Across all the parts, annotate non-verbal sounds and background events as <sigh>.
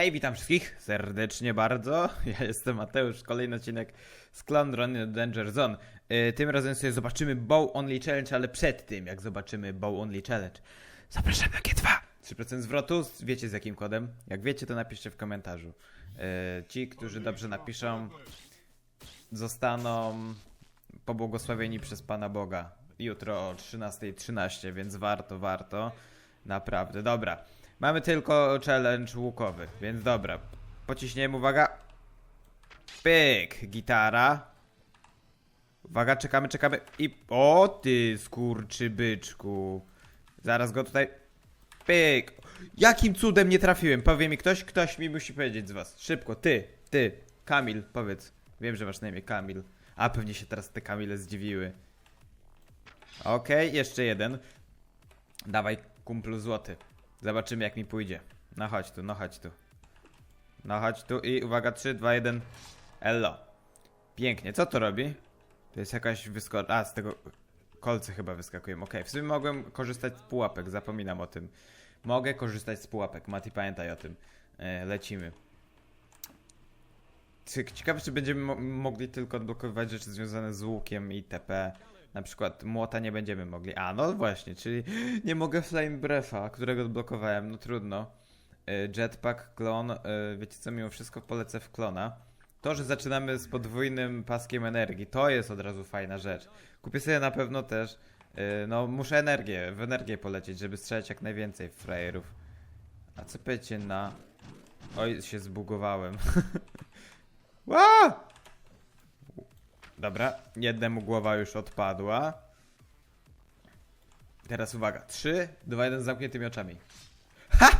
Hej, witam wszystkich serdecznie bardzo. <laughs> Ja jestem Mateusz, kolejny odcinek z Clown Run Danger Zone. Yy, tym razem sobie zobaczymy Bow Only Challenge, ale przed tym, jak zobaczymy Bow Only Challenge, zapraszam na G2. 3% zwrotu, wiecie z jakim kodem? Jak wiecie, to napiszcie w komentarzu. Yy, ci, którzy dobrze napiszą, zostaną pobłogosławieni przez Pana Boga. Jutro o 13.13, więc warto, warto. Naprawdę, dobra. Mamy tylko challenge łukowy, więc dobra. Pociśniemy, uwaga. Pyk, gitara. Uwaga, czekamy, czekamy. I. O ty, skurczy byczku. Zaraz go tutaj. Pyk. Jakim cudem nie trafiłem? Powie mi ktoś? Ktoś mi musi powiedzieć z was. Szybko, ty, ty. Kamil, powiedz. Wiem, że masz na imię Kamil. A pewnie się teraz te Kamile zdziwiły. Okej, jeszcze jeden. Dawaj, kumplu złoty. Zobaczymy jak mi pójdzie. No chodź tu, no chodź tu. No chodź tu i uwaga, 3, 2, 1. Ello. Pięknie, co to robi? To jest jakaś wyskocz... A, z tego kolce chyba wyskakują. Okej, w sumie mogłem korzystać z pułapek, zapominam o tym. Mogę korzystać z pułapek, Mati pamiętaj o tym. E, lecimy. Ciekawe, czy będziemy mo mogli tylko odblokowywać rzeczy związane z łukiem i TP. Na przykład młota nie będziemy mogli. A, no właśnie, czyli nie mogę Flame Breatha, którego odblokowałem, no trudno. Y, Jetpack, klon, y, wiecie co, mimo wszystko polecę w klona. To, że zaczynamy z podwójnym paskiem energii, to jest od razu fajna rzecz. Kupię sobie na pewno też, y, no muszę energię, w energię polecieć, żeby strzelać jak najwięcej frajerów. A co powiecie na... Oj, się zbugowałem. <laughs> Ła! Dobra, jednemu głowa już odpadła. Teraz uwaga. 3, 2, 1 z zamkniętymi oczami. Ha!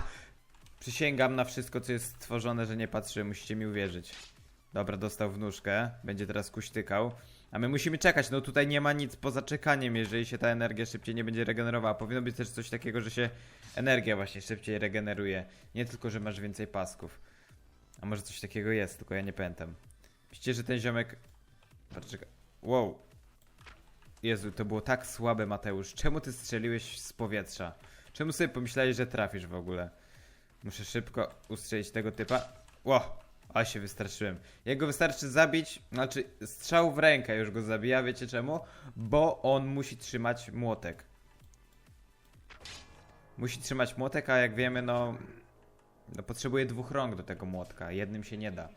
Przysięgam na wszystko, co jest stworzone, że nie patrzę, musicie mi uwierzyć. Dobra, dostał w nóżkę. Będzie teraz kuśtykał. A my musimy czekać, no tutaj nie ma nic poza czekaniem, jeżeli się ta energia szybciej nie będzie regenerowała. Powinno być też coś takiego, że się energia właśnie szybciej regeneruje. Nie tylko, że masz więcej pasków. A może coś takiego jest, tylko ja nie pamiętam. Myślicie, że ten ziomek Poczekaj. Wow. Jezu, to było tak słabe, Mateusz. Czemu ty strzeliłeś z powietrza? Czemu sobie pomyślałeś, że trafisz w ogóle? Muszę szybko ustrzelić tego typa. Ło! A się wystraszyłem. Jak go wystarczy zabić, znaczy strzał w rękę już go zabija, wiecie czemu? Bo on musi trzymać młotek. Musi trzymać młotek, a jak wiemy, no... No potrzebuje dwóch rąk do tego młotka. Jednym się nie da.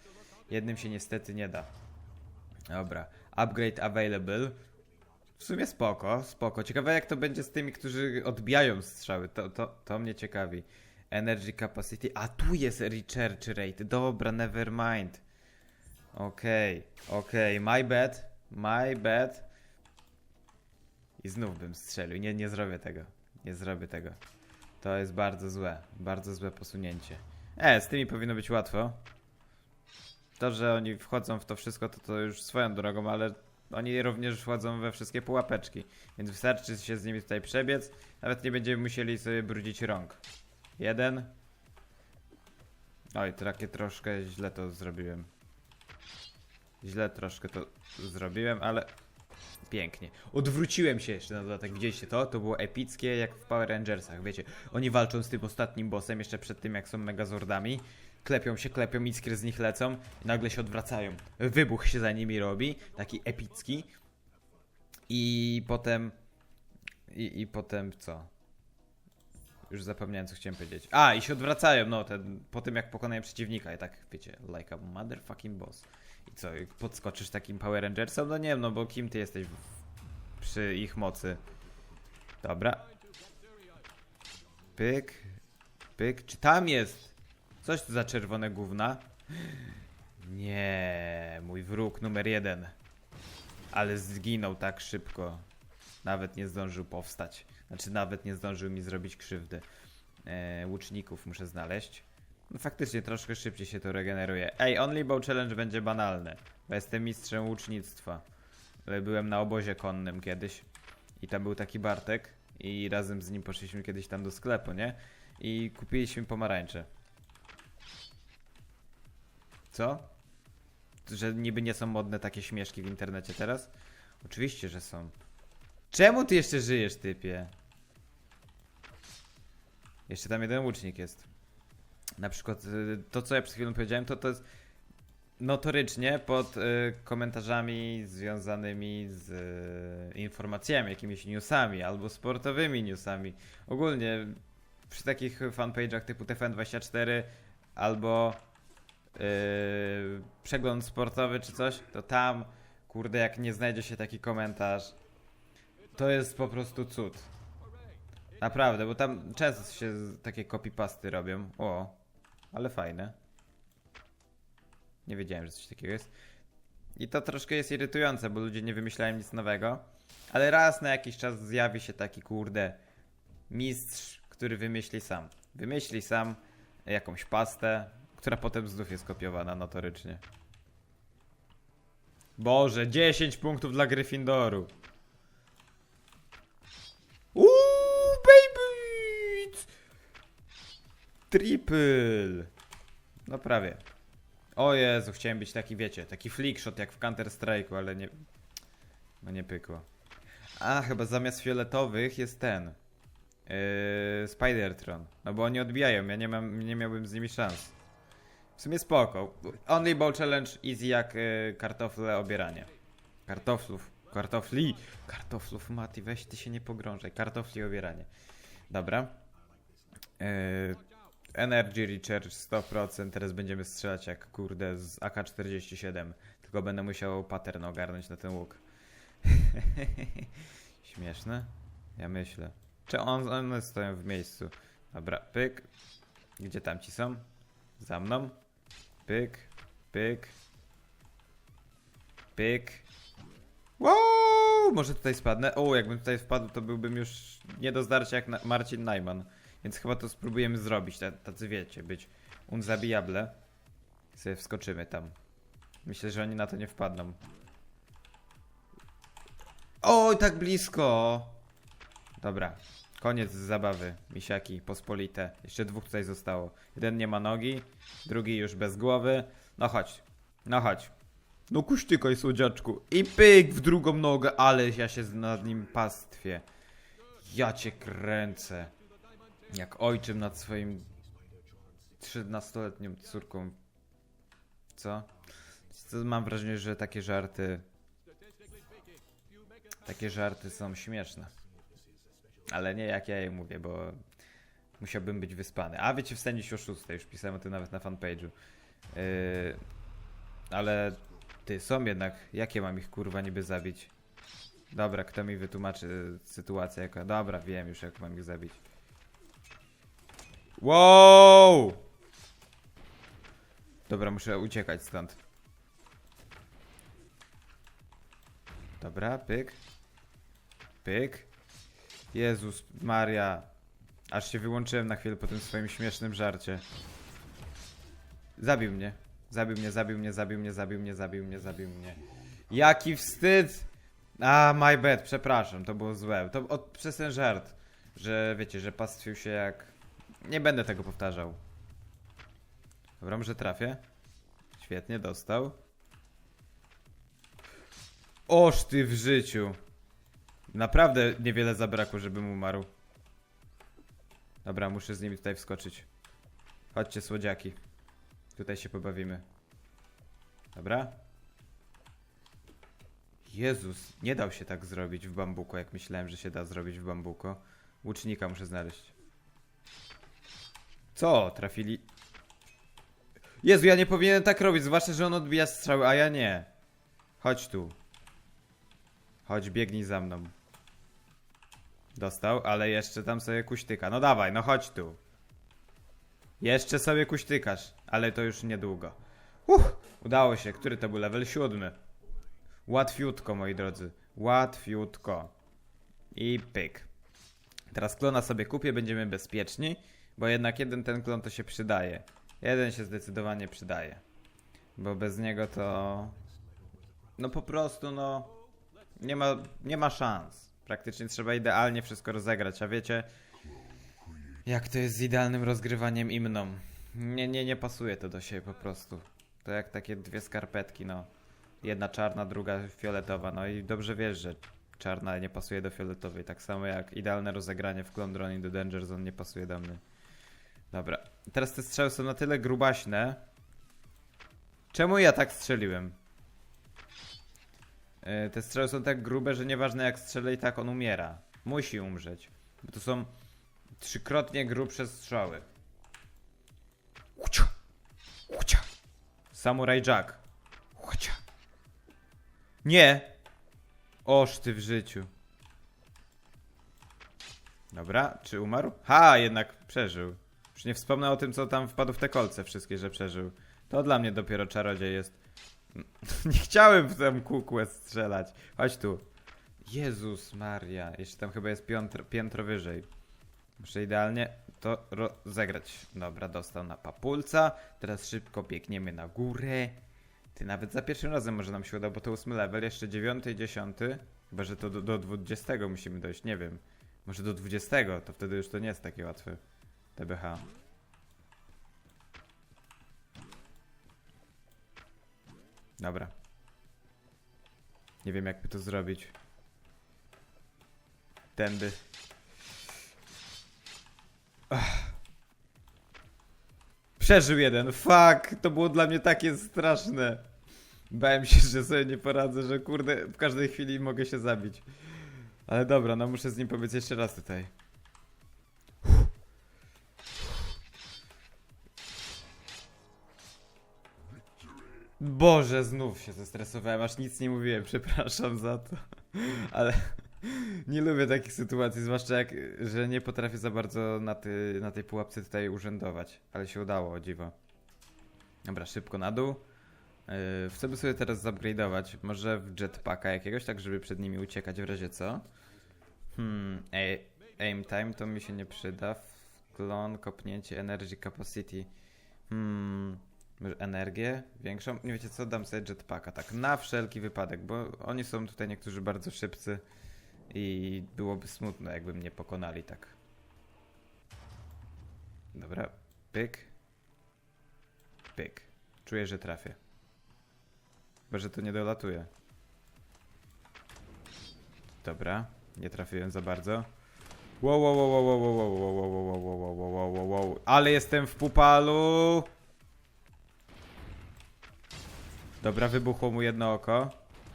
Jednym się niestety nie da. Dobra. Upgrade available. W sumie spoko, spoko. Ciekawe jak to będzie z tymi, którzy odbijają strzały. To, to, to mnie ciekawi. Energy capacity. A tu jest recharge rate. Dobra, never mind. Okej, okej. My bad. My bad. I znów bym strzelił. Nie, nie zrobię tego. Nie zrobię tego. To jest bardzo złe. Bardzo złe posunięcie. E, z tymi powinno być łatwo. To, że oni wchodzą w to wszystko, to to już swoją drogą, ale oni również wchodzą we wszystkie pułapeczki. Więc wystarczy się z nimi tutaj przebiec. Nawet nie będziemy musieli sobie brudzić rąk. Jeden. Oj, takie troszkę źle to zrobiłem. Źle troszkę to zrobiłem, ale pięknie. Odwróciłem się jeszcze na dodatek. Widzieliście to? To było epickie jak w Power Rangersach, wiecie. Oni walczą z tym ostatnim bossem jeszcze przed tym jak są megazordami. Klepią się, klepią, iskry z nich lecą i nagle się odwracają. Wybuch się za nimi robi, taki epicki. I potem... I, i potem co? Już zapomniałem, co chciałem powiedzieć. A, i się odwracają, no, ten, po tym jak pokonają przeciwnika i tak, wiecie, like a motherfucking boss. I co, podskoczysz takim Power Rangersom? No nie wiem, no bo kim ty jesteś w, przy ich mocy? Dobra. Pyk. Pyk. Czy tam jest? Coś tu za czerwone gówna? Nie, mój wróg numer jeden. Ale zginął tak szybko. Nawet nie zdążył powstać. Znaczy, nawet nie zdążył mi zrobić krzywdy. E, łuczników muszę znaleźć. No faktycznie troszkę szybciej się to regeneruje. Ej, Only Bow Challenge będzie banalne. Bo jestem mistrzem łucznictwa. Ale Byłem na obozie konnym kiedyś. I tam był taki Bartek. I razem z nim poszliśmy kiedyś tam do sklepu, nie? I kupiliśmy pomarańcze. Co? Że niby nie są modne takie śmieszki w internecie teraz? Oczywiście, że są. Czemu ty jeszcze żyjesz, typie? Jeszcze tam jeden łucznik jest. Na przykład y, to, co ja przed chwilą powiedziałem, to to jest notorycznie pod y, komentarzami związanymi z y, informacjami, jakimiś newsami albo sportowymi newsami. Ogólnie przy takich fanpage'ach typu TFN24 albo przegląd sportowy czy coś, to tam, kurde, jak nie znajdzie się taki komentarz, to jest po prostu cud. Naprawdę, bo tam często się takie copypasty robią. O, ale fajne. Nie wiedziałem, że coś takiego jest. I to troszkę jest irytujące, bo ludzie nie wymyślają nic nowego. Ale raz na jakiś czas zjawi się taki kurde mistrz, który wymyśli sam. Wymyśli sam jakąś pastę, która potem znów jest kopiowana notorycznie. Boże, 10 punktów dla Gryffindoru. Uuu, baby! Triple! No prawie. O Jezu, chciałem być taki, wiecie, taki flickshot jak w Counter Strike'u, ale nie... No nie pykło. A, chyba zamiast fioletowych jest ten. Yy, Spidertron. No bo oni odbijają, ja nie, mam, nie miałbym z nimi szans. W sumie spoko. Only Ball Challenge easy jak yy, kartofle obieranie. Kartoflów. Kartofli. Kartoflów, Mati, weź ty się nie pogrążaj. Kartofli obieranie. Dobra. Yy, Energy Recharge 100%. Teraz będziemy strzelać jak kurde z AK-47. Tylko będę musiał pattern ogarnąć na ten łuk. <laughs> Śmieszne? Ja myślę. Czy on, one stoją w miejscu? Dobra, pyk. Gdzie tam ci są? Za mną. Pyk, pyk. Pyk. Wow! Może tutaj spadnę? O, jakbym tutaj wpadł, to byłbym już nie do zdarcia jak Marcin Najman. Więc chyba to spróbujemy zrobić, ta- tacy wiecie, być unzabijable. Sobie wskoczymy tam. Myślę, że oni na to nie wpadną. Oj, tak blisko! Dobra, koniec zabawy, misiaki, pospolite. Jeszcze dwóch tutaj zostało. Jeden nie ma nogi, drugi już bez głowy. No chodź, no chodź. No kuśtykoj, słodziaczku. I pyk w drugą nogę, ale ja się nad nim pastwię. Ja cię kręcę. Jak ojczym nad swoim 13-letnią córką. Co? Co? Mam wrażenie, że takie żarty. Takie żarty są śmieszne. Ale nie jak ja je mówię, bo musiałbym być wyspany. A wiecie, wstanie się o 6, już pisałem o tym nawet na fanpage'u. Yy, ale ty, są jednak. Jakie mam ich kurwa niby zabić? Dobra, kto mi wytłumaczy y, sytuację jaka? Dobra, wiem już jak mam ich zabić. Wow! Dobra, muszę uciekać stąd. Dobra, pyk. Pyk. Jezus Maria. Aż się wyłączyłem na chwilę po tym swoim śmiesznym żarcie. Zabił mnie. Zabił mnie, zabił mnie, zabił mnie, zabił mnie, zabił mnie, zabił mnie. Jaki wstyd! A, my bad, przepraszam, to było złe. To od, przez ten żart, że wiecie, że pastwił się jak... Nie będę tego powtarzał. Dobra, może trafię? Świetnie, dostał. Oż ty w życiu. Naprawdę niewiele zabrakło, żebym umarł. Dobra, muszę z nimi tutaj wskoczyć. Chodźcie, słodziaki. Tutaj się pobawimy. Dobra? Jezus, nie dał się tak zrobić w bambuko, jak myślałem, że się da zrobić w bambuko. Łucznika muszę znaleźć. Co? Trafili? Jezu, ja nie powinienem tak robić, zwłaszcza, że on odbija strzały, a ja nie. Chodź tu. Chodź, biegnij za mną. Dostał, ale jeszcze tam sobie kuśtyka. No dawaj, no chodź tu. Jeszcze sobie kuśtykasz, ale to już niedługo. Uff, udało się. Który to był level? Siódmy. Łatwiutko, moi drodzy. Łatwiutko. I pyk. Teraz klona sobie kupię, będziemy bezpieczni, bo jednak jeden ten klon to się przydaje. Jeden się zdecydowanie przydaje. Bo bez niego to... No po prostu, no... Nie ma, nie ma szans. Praktycznie trzeba idealnie wszystko rozegrać, a wiecie... Jak to jest z idealnym rozgrywaniem imną? Nie, nie, nie pasuje to do siebie po prostu. To jak takie dwie skarpetki, no. Jedna czarna, druga fioletowa. No i dobrze wiesz, że czarna nie pasuje do fioletowej. Tak samo jak idealne rozegranie w Clone the Danger Zone nie pasuje do mnie. Dobra. teraz te strzały są na tyle grubaśne. Czemu ja tak strzeliłem? E, Te strzały są tak grube, że nieważne jak strzelę i tak on umiera. Musi umrzeć. Bo to są trzykrotnie grubsze strzały. Ucia. Ucia. Samurai Jack. Ucia. Nie! Oż ty w życiu. Dobra, czy umarł? Ha, jednak przeżył. Już nie wspomnę o tym, co tam wpadł w te kolce wszystkie, że przeżył. To dla mnie dopiero czarodziej jest. <laughs> Nie chciałem w tę kukłę strzelać. Chodź tu. Jezus Maria. Jeszcze tam chyba jest piętro, piętro wyżej. Muszę idealnie to rozegrać. Dobra, dostał na papulca. Teraz szybko biegniemy na górę. Ty nawet za pierwszym razem może nam się uda, bo to ósmy level, jeszcze dziewiąty i dziesiąty. Chyba, że to do, do 20 musimy dojść, nie wiem. Może do 20, to wtedy już to nie jest takie łatwe. TBH. Dobra. Nie wiem, jakby to zrobić. Tędy. Ach. Przeżył jeden. Fuck, to było dla mnie takie straszne. Bałem się, że sobie nie poradzę, że kurde, w każdej chwili mogę się zabić. Ale dobra, no muszę z nim powiedzieć jeszcze raz tutaj. Boże, znów się zestresowałem, aż nic nie mówiłem, przepraszam za to. Ale nie lubię takich sytuacji, zwłaszcza jak, że nie potrafię za bardzo na, ty, na tej pułapce tutaj urzędować. Ale się udało, dziwo. Dobra, szybko na dół. Yy, by sobie teraz zupgrade'ować, może w jetpacka jakiegoś, tak żeby przed nimi uciekać w razie co. Hmm, ej, aim time to mi się nie przyda. Wklon, kopnięcie, energy capacity. Hmm, energię większą? Nie wiecie co, dam sobie jetpacka, tak na wszelki wypadek, bo oni są tutaj niektórzy bardzo szybcy i byłoby smutno, jakby mnie pokonali tak. Dobra, pyk. Pyk. Czuję, że trafię. Chyba, że to nie dolatuje. Dobra, nie trafiłem za bardzo. Wow, wow, wow, wow, wow, wow, wow, wow, wow, wow, wow, wow, wow, wow, wow. Ale jestem w pupalu. Dobra, wybuchło mu jedno oko.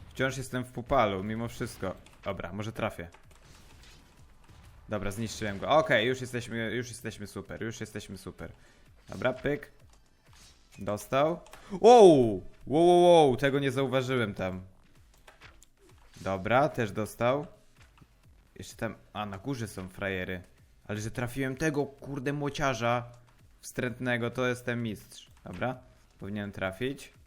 Wciąż jestem w pupalu, mimo wszystko. Dobra, może trafię. Dobra, zniszczyłem go. Okej, już jesteśmy, już jesteśmy super, już jesteśmy super. Dobra, pyk. Dostał. Wow! Wow, wow, wow, tego nie zauważyłem tam. Dobra, też dostał. Jeszcze tam, a na górze są frajery. Ale że trafiłem tego, kurde, młociarza wstrętnego, to jestem mistrz. Dobra, powinienem trafić.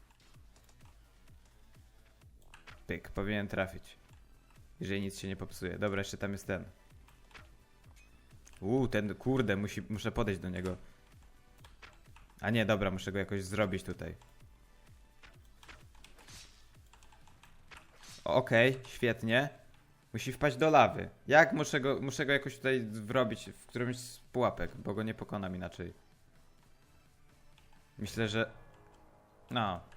Pyk, powinien trafić. Jeżeli nic się nie popsuje. Dobra, jeszcze tam jest ten. Uuu, ten, kurde, musi, muszę podejść do niego. A nie, dobra, muszę go jakoś zrobić tutaj. Okej, świetnie. Musi wpaść do lawy. Jak muszę go, muszę go jakoś tutaj wrobić w którymś z pułapek, bo go nie pokonam inaczej. Myślę, że... No.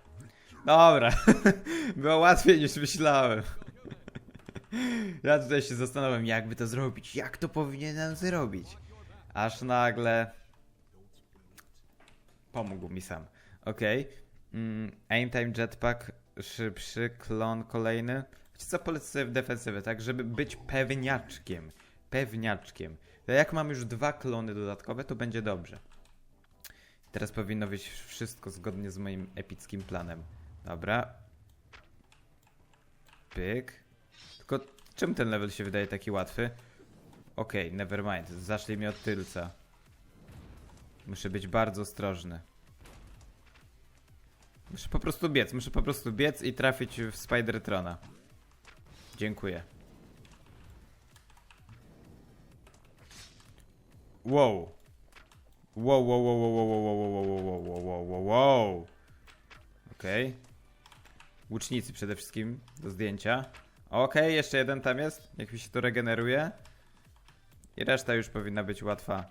Dobra. <laughs> Było łatwiej niż myślałem. ja tutaj się zastanawiam, jakby to zrobić. Jak to powinienem zrobić? Aż nagle... Pomógł mi sam. Okej. Mm, aim time jetpack szybszy, klon kolejny. Wiecie co, polecę sobie w defensywę, tak? Żeby być pewniaczkiem. Pewniaczkiem. To jak mam już dwa klony dodatkowe, to będzie dobrze. Teraz powinno być wszystko zgodnie z moim epickim planem. Dobra. Pyk. Tylko czemu ten level się wydaje taki łatwy? Okej, okay, nevermind. Zaszli mi od tylca. Muszę być bardzo ostrożny. Muszę po prostu biec, muszę po prostu biec i trafić w Spidertrona. Dziękuję. Wow. Wow, wow, wow, wow, wow, wow, wow, wow, wow, wow, wow, wow, wow. Łucznicy przede wszystkim do zdjęcia. Okej, okay, jeszcze jeden tam jest. Niech mi się to regeneruje. I reszta już powinna być łatwa.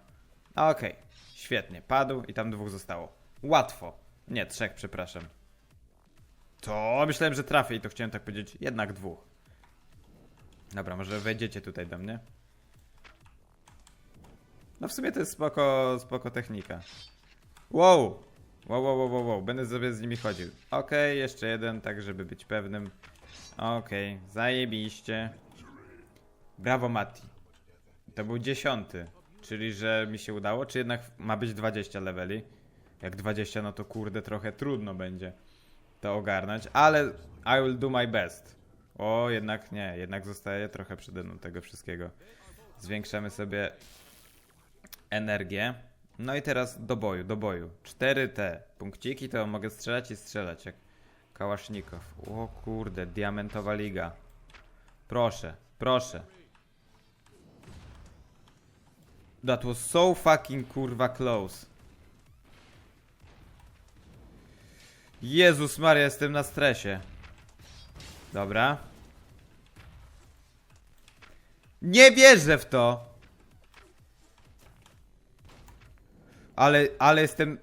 Okej, okay. świetnie. Padł i tam dwóch zostało. Łatwo. Nie, trzech, przepraszam. To myślałem, że trafię i to chciałem tak powiedzieć. Jednak dwóch. Dobra, może wejdziecie tutaj do mnie. No w sumie to jest spoko, spoko technika. Wow! Wow, wow, wow, wow. Będę sobie z nimi chodził. Okej, jeszcze jeden, tak żeby być pewnym. Okej, zajebiście. Brawo, Mati. To był dziesiąty. Czyli, że mi się udało, czy jednak ma być 20 leveli? Jak 20, no to kurde, trochę trudno będzie to ogarnąć, ale I will do my best. O, jednak nie, jednak zostaje trochę przede mną tego wszystkiego. Zwiększamy sobie energię. No i teraz do boju, do boju. 4 te punkciki to mogę strzelać i strzelać jak kałasznikow. O kurde, diamentowa liga. Proszę, proszę. That was so fucking kurwa close. Jezus Maria, jestem na stresie. Dobra. Nie wierzę w to! Ale, ale jestem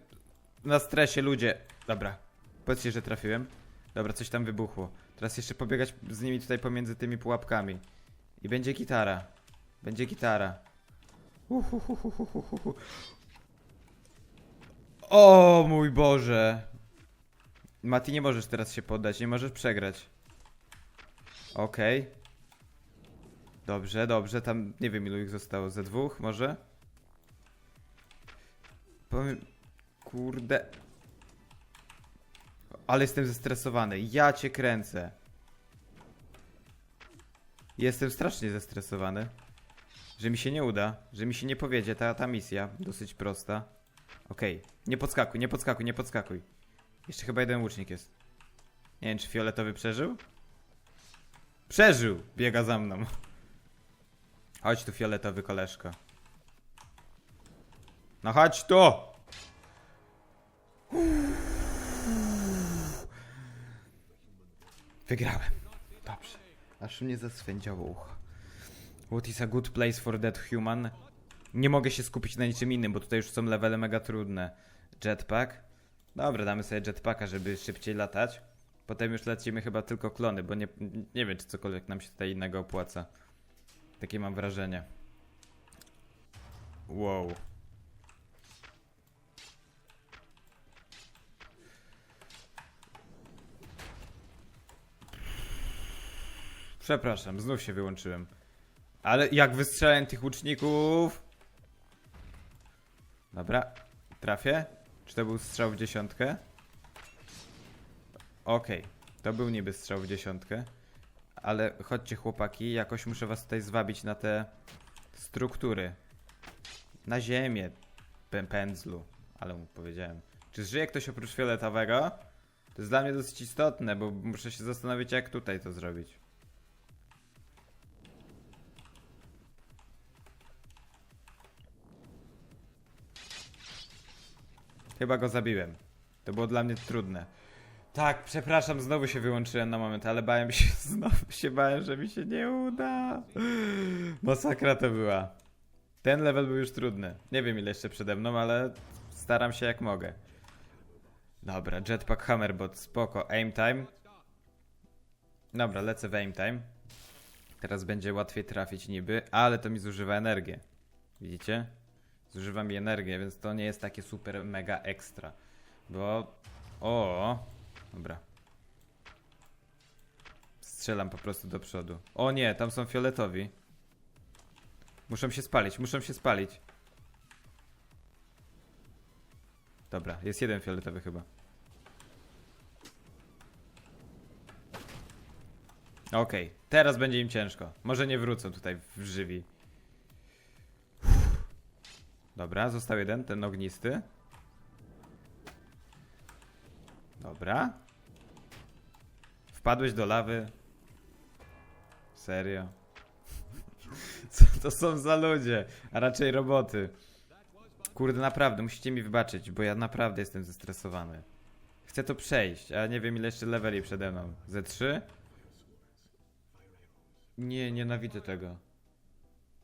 na stresie, ludzie. Dobra. Powiedzcie, że trafiłem. Dobra, coś tam wybuchło. Teraz jeszcze pobiegać z nimi tutaj pomiędzy tymi pułapkami. I będzie gitara. Będzie gitara. O mój Boże. Mati, nie możesz teraz się poddać, nie możesz przegrać. Okej. Dobrze, dobrze, tam nie wiem ilu ich zostało, ze dwóch może? Powiem... Kurde... Ale jestem zestresowany, ja cię kręcę. Jestem strasznie zestresowany. Że mi się nie uda, że mi się nie powiedzie ta, ta misja, dosyć prosta. Okej, nie podskakuj, nie podskakuj, nie podskakuj. Jeszcze chyba jeden łucznik jest. Nie wiem, czy fioletowy przeżył? Przeżył! Biega za mną. Chodź tu, fioletowy koleżko. No chodź tu! Wygrałem. Dobrze. Aż mnie zaswędziało ucho. What is a good place for that human? Nie mogę się skupić na niczym innym, bo tutaj już są levele mega trudne. Jetpack. Dobra, damy sobie jetpacka, żeby szybciej latać. Potem już lecimy chyba tylko klony, bo nie, nie wiem, czy cokolwiek nam się tutaj innego opłaca. Takie mam wrażenie. Wow. Przepraszam, znów się wyłączyłem. Ale jak wystrzelałem tych łuczników... Dobra, trafię. Czy to był strzał w dziesiątkę? Okej, to był niby strzał w dziesiątkę. Ale chodźcie chłopaki, jakoś muszę was tutaj zwabić na te struktury. Na ziemię, pę- pędzlu. Ale mu powiedziałem. Czy żyje ktoś oprócz fioletowego? To jest dla mnie dosyć istotne, bo muszę się zastanowić jak tutaj to zrobić. Chyba go zabiłem. To było dla mnie trudne. Tak, przepraszam, znowu się wyłączyłem na moment, ale bałem się, <laughs> znowu się bałem, że mi się nie uda. Masakra to była. Ten level był już trudny. Nie wiem ile jeszcze przede mną, ale staram się jak mogę. Dobra, jetpack hammerbot, spoko, aim time. Dobra, lecę w aim time. Teraz będzie łatwiej trafić niby, ale to mi zużywa energię. Widzicie? Zużywa mi energię, więc to nie jest takie super mega ekstra. Bo... O, dobra. Strzelam po prostu do przodu. O nie, tam są fioletowi. Muszą się spalić, muszą się spalić. Dobra, jest jeden fioletowy chyba. Okej, teraz będzie im ciężko. Może nie wrócą tutaj w żywi. Dobra, został jeden, ten ognisty. Dobra. Wpadłeś do lawy. Serio. <laughs> Co to są za ludzie? A raczej roboty. Kurde, naprawdę, musicie mi wybaczyć, bo ja naprawdę jestem zestresowany. Chcę to przejść, a nie wiem ile jeszcze leveli przede mną. Ze 3? Nie, nienawidzę tego.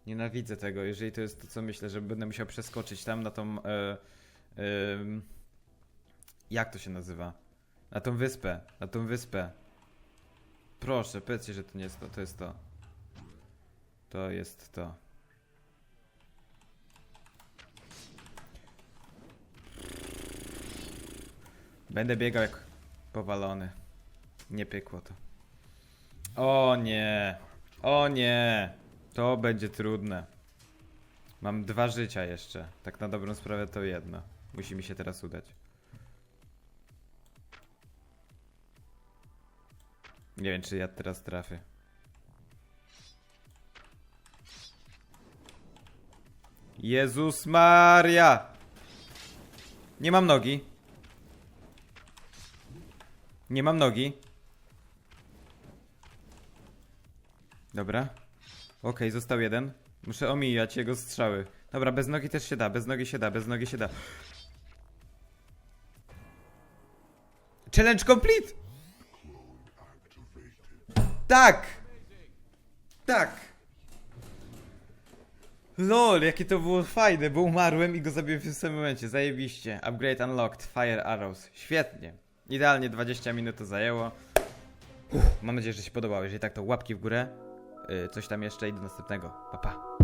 Nienawidzę tego, jeżeli to jest to, co myślę, że będę musiał przeskoczyć tam na tą. E, em, jak to się nazywa? Na tą wyspę. Na tą wyspę. Proszę, powiedzcie, że to nie jest to. To jest to. To jest to. Będę biegał jak powalony. Nie pykło to. O nie. O nie. To będzie trudne. Mam dwa życia jeszcze. Tak na dobrą sprawę to jedno. Musi mi się teraz udać. Nie wiem, czy ja teraz trafię. Jezus Maria! Nie mam nogi. Nie mam nogi. Dobra. Okej, został jeden. Muszę omijać jego strzały. Dobra, bez nogi też się da, bez nogi się da, bez nogi się da. Challenge complete! Tak! Tak! LOL, jakie to było fajne, bo umarłem i go zabiłem w tym samym momencie. Zajebiście. Upgrade unlocked. Fire arrows. Świetnie. Idealnie 20 minut to zajęło. Uff, mam nadzieję, że się podobało. Jeżeli tak, to łapki w górę. Y, coś tam jeszcze i do następnego. Pa, pa.